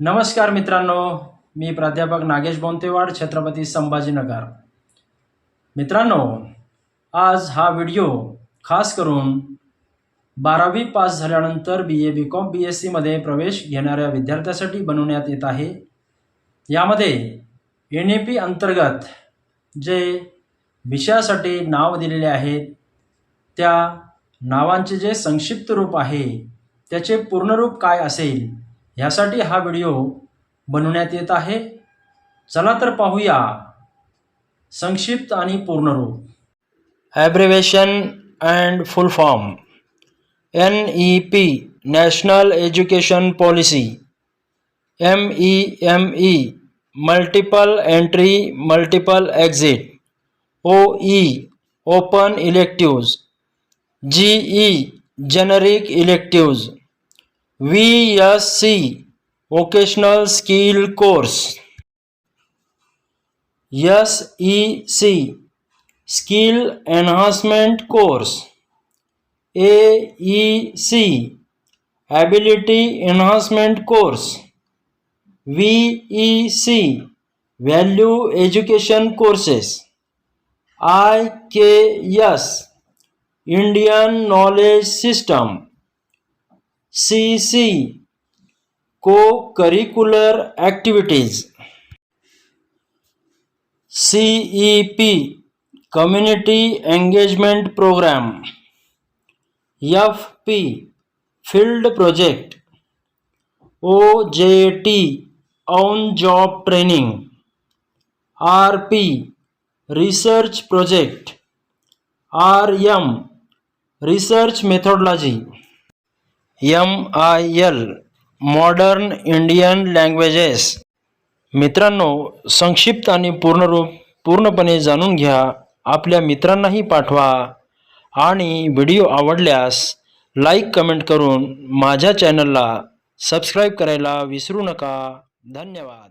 नमस्कार मित्रांनो मी प्राध्यापक नागेश बोंतेवाड छत्रपती संभाजीनगर. मित्रांनो आज हा व्हिडिओ खास करून बारावी पास झाल्यानंतर बी A B com B S सीमध्ये प्रवेश घेणाऱ्या विद्यार्थ्यासाठी बनवण्यात येत आहे. यामध्ये एन ए पी अंतर्गत जे विषयासाठी नाव दिलेले आहेत त्या नावांचे जे संक्षिप्त रूप आहे त्याचे पूर्णरूप काय असेल ह्यासाठी हा व्हिडिओ बनवण्यात येत आहे. चला तर पाहूया. संक्षिप्त आणि पूर्णरूप. Abbreviation and full form N E P national education policy M E M E multiple entry multiple exit O E open electives G E generic electives VSC Vocational Skill Course. SEC Skill Enhancement Course. AEC Ability Enhancement Course. VEC Value Education Courses. IKS Indian Knowledge System. C C. Co curricular activities C E P community engagement program F P field project O J T on job training R P research project R M research methodology M I L modern Indian languages मित्रांनो संक्षिप्त आणि पूर्णरूप पूर्णपणे जाणून घ्या. आपल्या मित्रांनाही पाठवा. आणि व्हिडिओ आवडल्यास लाईक कमेंट करून माझ्या चॅनलला सबस्क्राईब करायला विसरू नका. धन्यवाद.